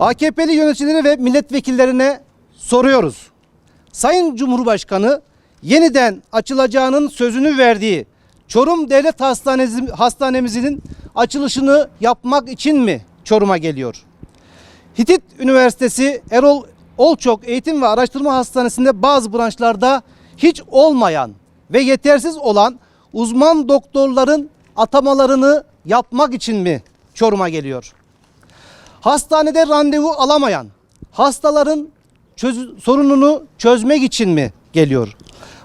AKP'li yöneticileri ve milletvekillerine soruyoruz. Sayın Cumhurbaşkanı yeniden açılacağının sözünü verdiği Çorum Devlet Hastanesi, Hastanemizin açılışını yapmak için mi Çorum'a geliyor? Hitit Üniversitesi Erol Olçok Eğitim ve Araştırma Hastanesi'nde bazı branşlarda hiç olmayan ve yetersiz olan uzman doktorların atamalarını yapmak için mi Çorum'a geliyor? Hastanede randevu alamayan hastaların çöz- sorununu çözmek için mi geliyor?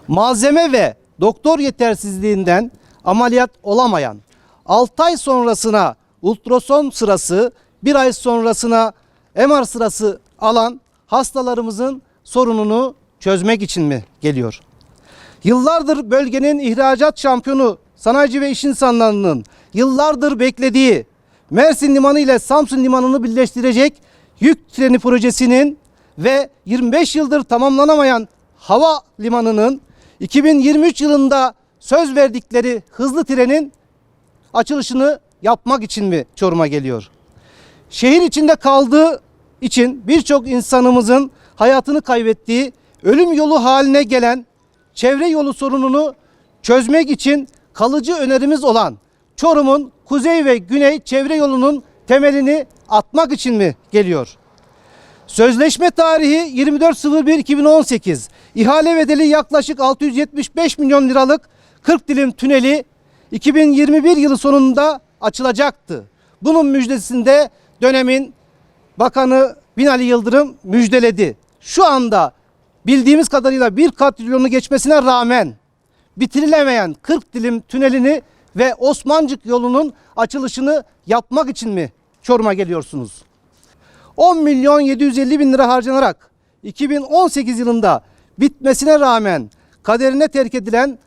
Malzeme ve doktor yetersizliğinden ameliyat olamayan 6 ay sonrasına ultrason sırası, 1 ay sonrasına MR sırası alan hastalarımızın sorununu çözmek için mi geliyor? Yıllardır bölgenin ihracat şampiyonu sanayici ve iş insanlarının yıllardır beklediği Mersin Limanı ile Samsun Limanı'nı birleştirecek yük treni projesinin ve 25 yıldır tamamlanamayan hava limanının 2023 yılında söz verdikleri hızlı trenin açılışını yapmak için mi Çorum'a geliyor? Şehir içinde kaldığı için birçok insanımızın hayatını kaybettiği ölüm yolu haline gelen çevre yolu sorununu çözmek için kalıcı önerimiz olan Çorum'un kuzey ve güney çevre yolunun temelini atmak için mi geliyor? Sözleşme tarihi 24.01.2018. İhale bedeli yaklaşık 675 milyon liralık 40 dilim tüneli 2021 yılı sonunda açılacaktı. Bunun müjdesinde dönemin Bakanı Binali Yıldırım müjdeledi. Şu anda bildiğimiz kadarıyla bir katrilyonu geçmesine rağmen bitirilemeyen 40 dilim tünelini ve Osmancık yolunun açılışını yapmak için mi Çorum'a geliyorsunuz? 10 milyon 750 bin lira harcanarak 2018 yılında bitmesine rağmen kaderine terk edilen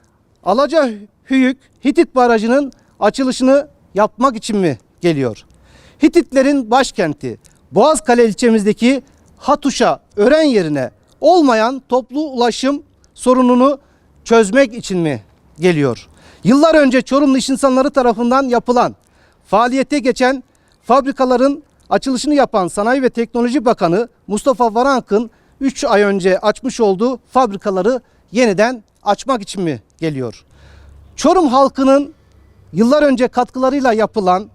Alaca Hüyük Hitit Barajı'nın açılışını yapmak için mi geliyor? Hititlerin başkenti Boğazkale ilçemizdeki Hatuş'a öğren yerine olmayan toplu ulaşım sorununu çözmek için mi geliyor? Yıllar önce Çorumlu iş insanları tarafından yapılan faaliyete geçen fabrikaların açılışını yapan Sanayi ve Teknoloji Bakanı Mustafa Varank'ın 3 ay önce açmış olduğu fabrikaları yeniden açmak için mi geliyor? Çorum halkının yıllar önce katkılarıyla yapılan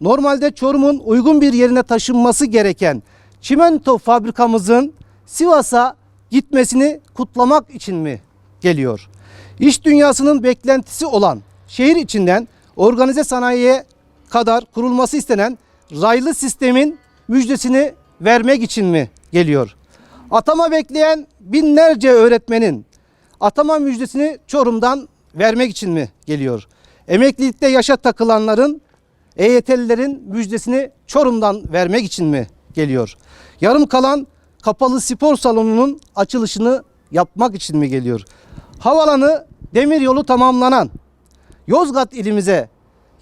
normalde Çorum'un uygun bir yerine taşınması gereken çimento fabrikamızın Sivas'a gitmesini kutlamak için mi geliyor? İş dünyasının beklentisi olan şehir içinden organize sanayiye kadar kurulması istenen raylı sistemin müjdesini vermek için mi geliyor? Atama bekleyen binlerce öğretmenin atama müjdesini Çorum'dan vermek için mi geliyor? Emeklilikte yaşa takılanların EYT'lilerin müjdesini Çorum'dan vermek için mi geliyor? Yarım kalan kapalı spor salonunun açılışını yapmak için mi geliyor? Havalanı demiryolu tamamlanan Yozgat ilimize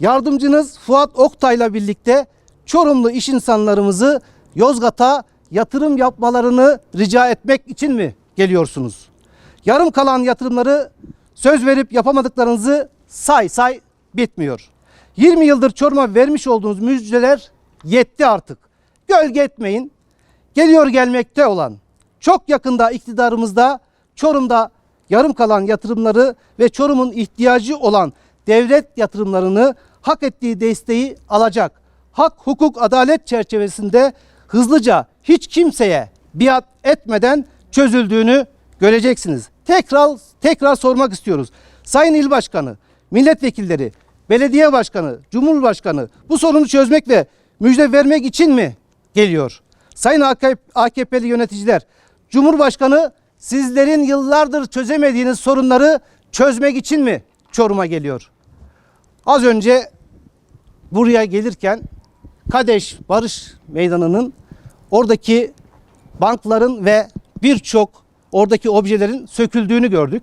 yardımcınız Fuat Oktay'la birlikte Çorumlu iş insanlarımızı Yozgat'a yatırım yapmalarını rica etmek için mi geliyorsunuz? Yarım kalan yatırımları söz verip yapamadıklarınızı say say bitmiyor. 20 yıldır Çorum'a vermiş olduğunuz müjdeler yetti artık. Gölge etmeyin. Geliyor gelmekte olan çok yakında iktidarımızda Çorum'da yarım kalan yatırımları ve Çorum'un ihtiyacı olan devlet yatırımlarını hak ettiği desteği alacak. Hak, hukuk, adalet çerçevesinde hızlıca hiç kimseye biat etmeden çözüldüğünü göreceksiniz. Tekrar tekrar sormak istiyoruz. Sayın İl Başkanı, milletvekilleri, belediye başkanı, cumhurbaşkanı bu sorunu çözmek ve müjde vermek için mi geliyor? Sayın AKP'li yöneticiler, Cumhurbaşkanı sizlerin yıllardır çözemediğiniz sorunları çözmek için mi Çorum'a geliyor? Az önce buraya gelirken Kadeş Barış Meydanı'nın oradaki bankların ve birçok oradaki objelerin söküldüğünü gördük.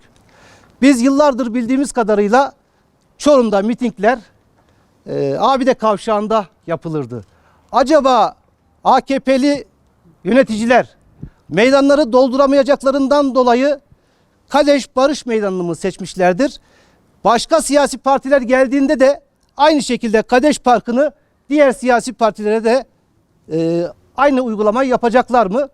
Biz yıllardır bildiğimiz kadarıyla Çorum'da mitingler e, Abide Kavşağı'nda yapılırdı. Acaba AKP'li yöneticiler meydanları dolduramayacaklarından dolayı Kadeş Barış Meydanı'nı seçmişlerdir? Başka siyasi partiler geldiğinde de aynı şekilde Kadeş Parkı'nı diğer siyasi partilere de e, aynı uygulamayı yapacaklar mı?